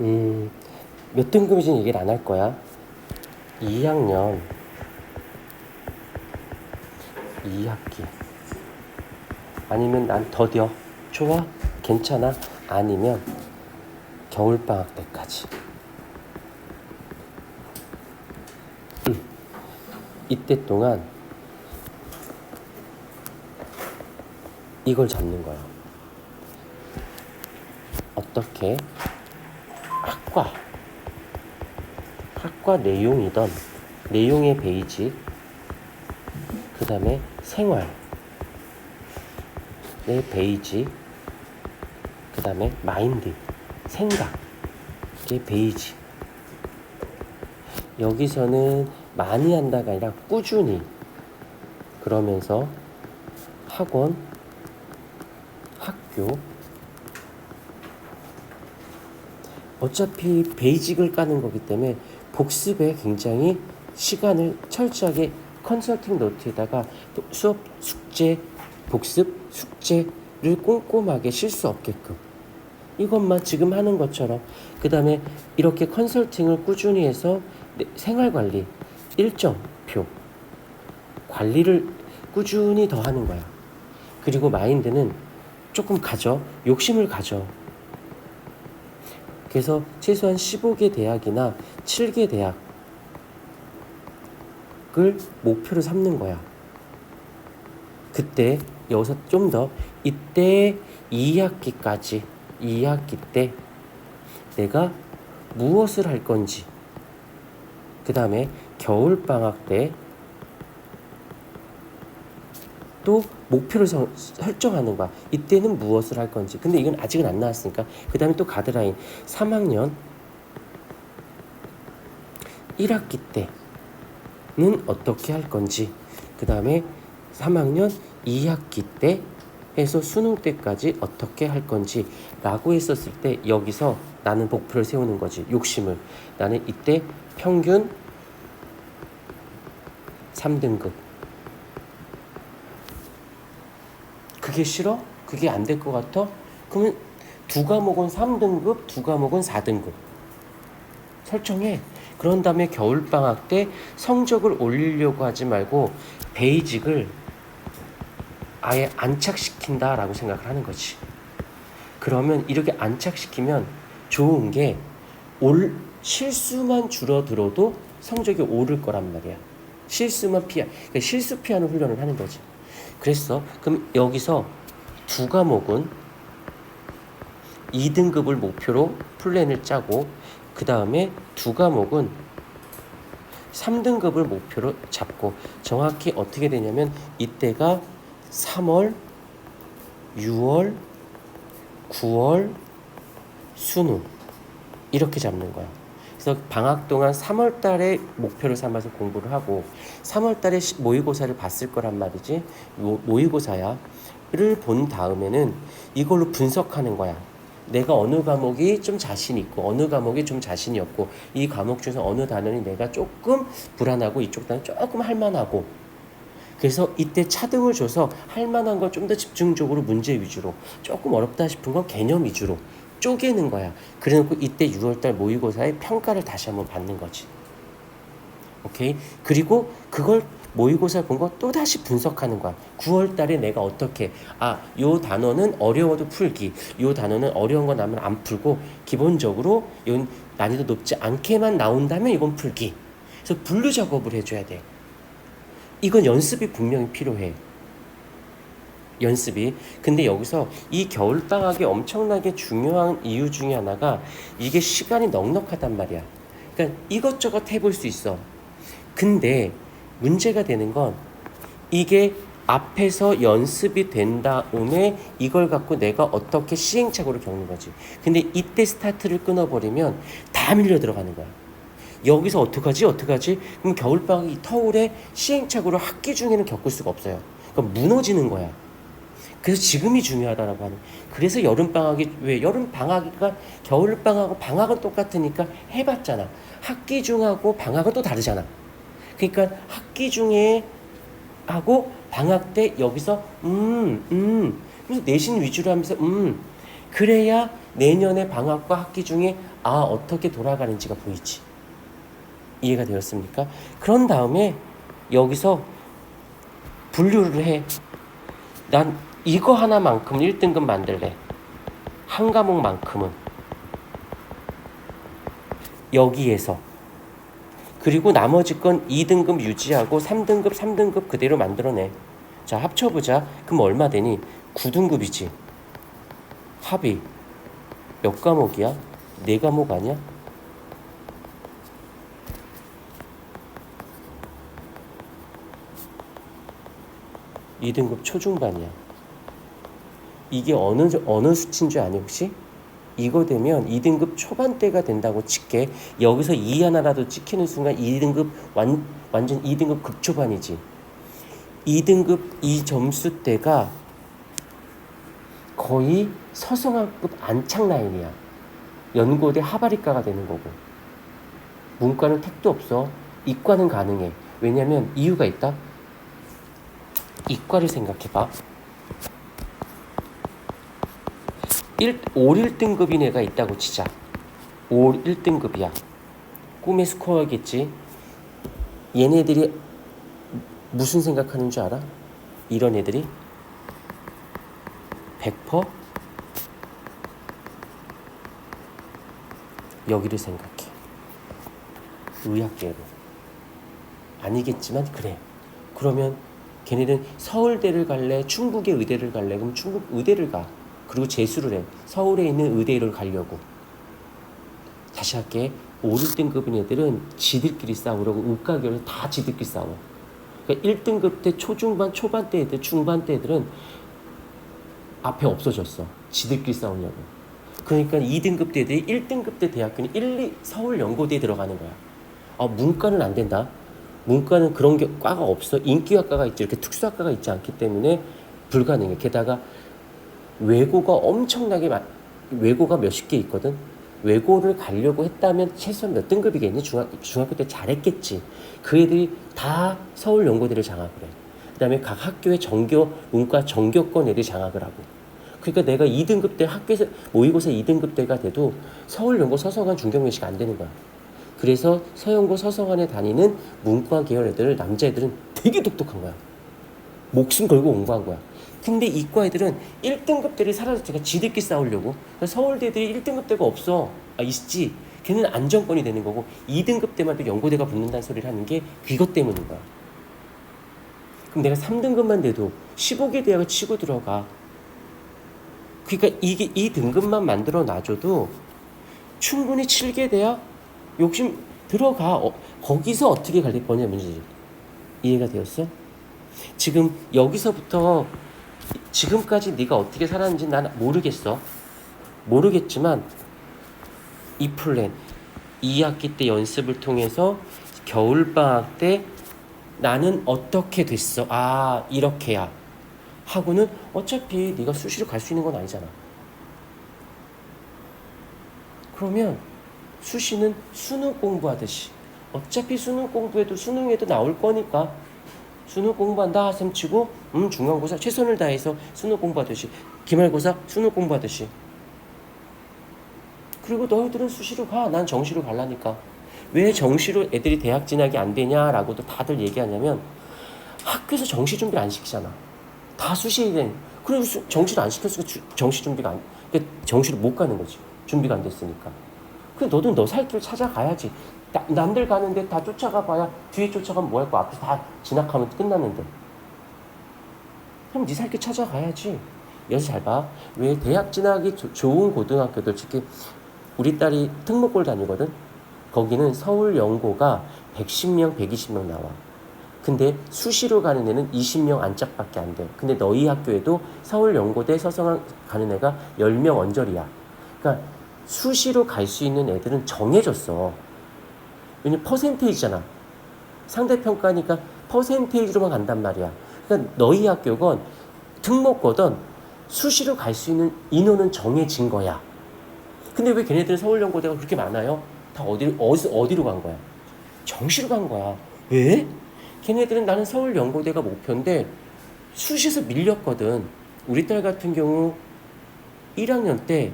음, 몇 등급인지는 얘기를 안 할 거야. 2학년 2학기. 아니면 난 더뎌. 좋아? 괜찮아? 아니면 겨울방학 때까지. 음, 이때 동안 이걸 잡는 거야. 어떻게 학과. 학과 내용이던 내용의 베이직 그 다음에 생활 의 베이직 그 다음에 마인드 생각의 베이직 여기서는 많이 한다가 아니라 꾸준히 그러면서 학원 학교 어차피 베이직을 까는 거기 때문에 복습에 굉장히 시간을 철저하게 컨설팅 노트에다가 또 수업 숙제 복습 숙제를 꼼꼼하게 실수 없게끔 이것만 지금 하는 것처럼 그 다음에 이렇게 컨설팅을 꾸준히 해서 내 생활 관리 일정표 관리를 꾸준히 더 하는 거야. 그리고 마인드는 조금 가져 욕심을 가져. 그래서 최소한 15개 대학이나 7개 대학을 목표로 삼는 거야. 그때 여기서 좀 더 이때 2학기까지 2학기 때 내가 무엇을 할 건지 그 다음에 겨울 방학 때 또 목표를 성- 설정하는 거야. 이때는 무엇을 할 건지. 근데 이건 아직은 안 나왔으니까. 그 다음에 또 가드라인. 3학년 1학기 때는 어떻게 할 건지. 그 다음에 3학년 2학기 때 해서 수능 때까지 어떻게 할 건지 라고 했었을 때 여기서 나는 목표를 세우는 거지. 욕심을. 나는 이때 평균 3등급. 그게 싫어? 그게 안 될 것 같아? 그러면 두 과목은 3등급, 두 과목은 4등급. 설정해. 그런 다음에 겨울방학 때 성적을 올리려고 하지 말고 베이직을 아예 안착시킨다라고 생각을 하는 거지. 그러면 이렇게 안착시키면 좋은 게 올, 실수만 줄어들어도 성적이 오를 거란 말이야. 실수만 피하, 그러니까 실수 피하는 훈련을 하는 거지. 그랬어. 그럼 여기서 두 과목은 2등급을 목표로 플랜을 짜고 그 다음에 두 과목은 3등급을 목표로 잡고 정확히 어떻게 되냐면 이때가 3월, 6월, 9월 수능 이렇게 잡는 거야. 그래서 방학 동안 3월 달에 목표를 삼아서 공부를 하고 3월 달에 시- 모의고사를 봤을 거란 말이지. 모, 모의고사야를 본 다음에는 이걸로 분석하는 거야. 내가 어느 과목이 좀 자신 있고 어느 과목이 좀 자신이 없고 이 과목 중에서 어느 단원이 내가 조금 불안하고 이쪽 단원 조금 할만하고 그래서 이때 차등을 줘서 할 만한 걸 좀 더 집중적으로 문제 위주로 조금 어렵다 싶은 건 개념 위주로 쪼개는 거야. 그래놓고 이때 6월달 모의고사에 평가를 다시 한번 받는 거지. 오케이. 그리고 그걸 모의고사 본 거 또 다시 분석하는 거야. 9월 달에 내가 어떻게 아, 요 단어는 어려워도 풀기. 요 단어는 어려운 거 나면 안 풀고 기본적으로 이건 난이도 높지 않게만 나온다면 이건 풀기. 그래서 분류 작업을 해 줘야 돼. 이건 연습이 분명히 필요해. 연습이. 근데 여기서 이 겨울방학이 엄청나게 중요한 이유 중에 하나가 이게 시간이 넉넉하단 말이야. 그러니까 이것저것 해볼 수 있어. 근데 문제가 되는 건 이게 앞에서 연습이 된 다음에 이걸 갖고 내가 어떻게 시행착오를 겪는 거지. 근데 이때 스타트를 끊어버리면 다 밀려 들어가는 거야. 여기서 어떡하지? 어떡하지? 그럼 겨울방학이 터울에 시행착오를 학기 중에는 겪을 수가 없어요. 그러니까 무너지는 거야. 그래서 지금이 중요하다라고 하는. 그래서 여름 방학이 왜 여름 방학이니까 겨울 방학하고 방학은 똑같으니까 해봤잖아. 학기 중하고 방학은 또 다르잖아. 그러니까 학기 중에 하고 방학 때 여기서 음, 음. 그래서 내신 위주로 하면서 음. 그래야 내년에 방학과 학기 중에 아 어떻게 돌아가는지가 보이지. 이해가 되었습니까? 그런 다음에 여기서 분류를 해. 난 이거 하나만큼 1등급 만들래. 한 과목만큼은 여기에서 그리고 나머지 건 2등급 유지하고 3등급 3등급 그대로 만들어내. 자 합쳐보자. 그럼 얼마 되니? 9등급이지. 합이 몇 과목이야? 네 과목 아니야? 이등급 초중반이야. 이게 어느 어느 수치인 줄 아니 혹시? 이거 되면 2등급 초반대가 된다고 칠게. 여기서 2 하나라도 찍히는 순간 2등급 완, 완전 2등급 극초반이지. 2등급 이 점수대가 거의 서성학급 안착 라인이야. 연고대 하바리과가 되는 거고. 문과는 택도 없어. 이과는 가능해. 왜냐면 이유가 있다. 이과를 생각해봐. 1, 5, 1등급인 애가 있다고 치자. 5, 1등급이야. 꿈의 스코어겠지. 얘네들이 무슨 생각하는 줄 알아? 이런 애들이 100% 여기를 생각해. 의학계로. 아니겠지만 그래. 그러면 걔네는 서울대를 갈래, 충북의 의대를 갈래? 그럼 충북 의대를 가. 그리고 재수를 해. 서울에 있는 의대를 가려고. 다시 할게. 5, 1등급인 애들은 지들끼리 싸우려고 의과결을 다 지들끼리 싸워. 그러니까 1등급 때 초중반, 초반 때 애들, 중반 때 애들은 앞에 없어졌어. 지들끼리 싸우려고. 그러니까 2등급 때 애들이 1등급 때 대학교는 1, 2 서울 연고대에 들어가는 거야. 아, 문과는 안 된다. 문과는 그런 게 과가 없어. 인기학과가 있지. 이렇게 특수학과가 있지 않기 때문에 불가능해. 게다가 외고가 엄청나게 많, 외고가 몇십 개 있거든. 외고를 가려고 했다면 최소한 몇 등급이겠니? 중학, 중학교 때 잘했겠지. 그 애들이 다 서울 연고대를 장악을 해. 그 다음에 각 학교의 정교, 문과 정교권 애들이 장악을 하고. 그러니까 내가 2등급 때 학교에서 모의고사 2등급 때가 돼도 서울 연고 서성한 중경면시가 안 되는 거야. 그래서 서영고 서성안에 다니는 문과 계열 애들 남자애들은 되게 똑똑한 거야. 목숨 걸고 공부한 거야. 근데 이과 애들은 1등급들이 사라졌으니까 지들끼리 싸우려고. 서울대들이 1등급대가 없어. 아, 있지. 걔는 안정권이 되는 거고 2등급 때만 또 연고대가 붙는다는 소리를 하는 게 그것 때문인 거야. 그럼 내가 3등급만 돼도 15개 대학을 치고 들어가. 그러니까 이게 이 등급만 만들어 놔줘도 충분히 7개 대학 욕심 들어가. 어, 거기서 어떻게 갈 거냐면지 이해가 되었어? 지금 여기서부터 지금까지 네가 어떻게 살았는지 난 모르겠어. 모르겠지만 이 플랜 2학기 때 연습을 통해서 겨울 방학 때 나는 어떻게 됐어? 아 이렇게야. 하고는 어차피 네가 수시로 갈 수 있는 건 아니잖아. 그러면 수시는 수능 공부하듯이 어차피 수능 공부해도 수능에도 나올 거니까 수능 공부한다 셈 치고 음 중간고사 최선을 다해서 수능 공부하듯이 기말고사 수능 공부하듯이 그리고 너희들은 수시로 가. 난 정시로 갈라니까. 왜 정시로 애들이 대학 진학이 안 되냐라고도 다들 얘기하냐면 학교에서 정시 준비를 안 시키잖아. 다 수시에 된. 그리고 수, 정시를 안 시켰으니까 주, 정시 준비가 안, 그러니까 정시를 못 가는 거지. 준비가 안 됐으니까. 그 너도 너 살 길 찾아가야지. 나, 남들 가는데 다 쫓아가 봐야 뒤에 쫓아가면 뭐 할 거야. 앞에 다 진학하면 끝났는데. 그럼 네 살길 찾아가야지. 여기서 잘 봐. 왜 대학 진학이 조, 좋은 고등학교들 특히 우리 딸이 특목고를 다니거든. 거기는 서울 연고가 110명, 120명 나와. 근데 수시로 가는 애는 20명 안짝밖에 안 돼. 근데 너희 학교에도 서울 연고대 서성한 가는 애가 10명 언저리야. 그러니까 수시로 갈 수 있는 애들은 정해졌어. 왜냐면 퍼센테이지잖아. 상대평가니까 퍼센테이지로만 간단 말이야. 그러니까 너희 학교건 특목고든 수시로 갈 수 있는 인원은 정해진 거야. 근데 왜 걔네들은 서울연고대가 그렇게 많아요? 다 어디로, 어디, 어디로 간 거야? 정시로 간 거야. 왜? 걔네들은 나는 서울연고대가 목표인데 수시에서 밀렸거든. 우리 딸 같은 경우 1학년 때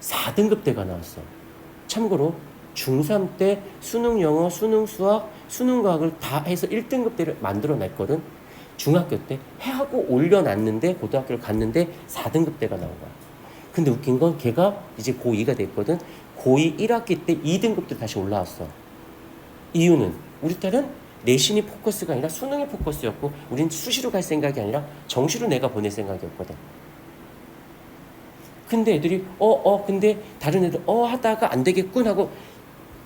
4등급대가 나왔어. 참고로 중3 때 수능 영어, 수능 수학, 수능 과학을 다 해서 1등급대를 만들어 냈거든. 중학교 때 해하고 올려놨는데 고등학교를 갔는데 4등급대가 나온 거야. 근데 웃긴 건 걔가 이제 고2가 됐거든. 고2 1학기 때 2등급대 다시 올라왔어. 이유는 우리 딸은 내신이 포커스가 아니라 수능이 포커스였고 우린 수시로 갈 생각이 아니라 정시로 내가 보낼 생각이었거든. 근데 애들이 어어 근데 다른 애들 어 하다가 안 되겠군 하고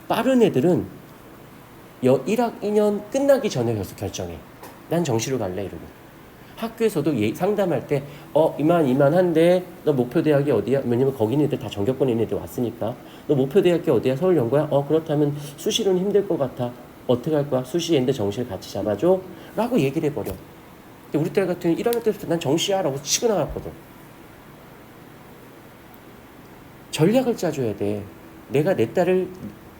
빠른 애들은 여 1학 2년 끝나기 전에 벌써 결정해. 난 정시로 갈래 이러고. 학교에서도 예, 상담할 때 어 이만 이만한데 너 목표 대학이 어디야? 왜냐면 거기는 애들 다 전교권에 있는 애들 왔으니까 너 목표 대학이 어디야? 서울 연구야? 어 그렇다면 수시로는 힘들 것 같아. 어떻게 할 거야? 수시인데 정시를 같이 잡아줘? 라고 얘기를 해버려. 근데 우리 딸 같은 1학년 때부터 난 정시야 라고 치고 나갔거든. 전략을 짜줘야 돼. 내가 내 딸을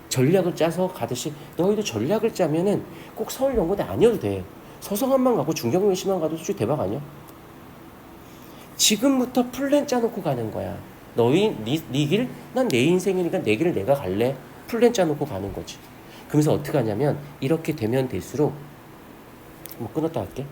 전략을 짜서 가듯이 너희도 전략을 짜면은 꼭 서울 연고대 아니어도 돼. 서성한만 가고 중경외시만 가도 솔직히 대박 아니야? 지금부터 플랜 짜놓고 가는 거야. 너희 네, 네 길, 난 내 인생이니까 내 길을 내가 갈래. 플랜 짜놓고 가는 거지. 그러면서 어떻게 하냐면 이렇게 되면 될수록 뭐 끊었다 할게.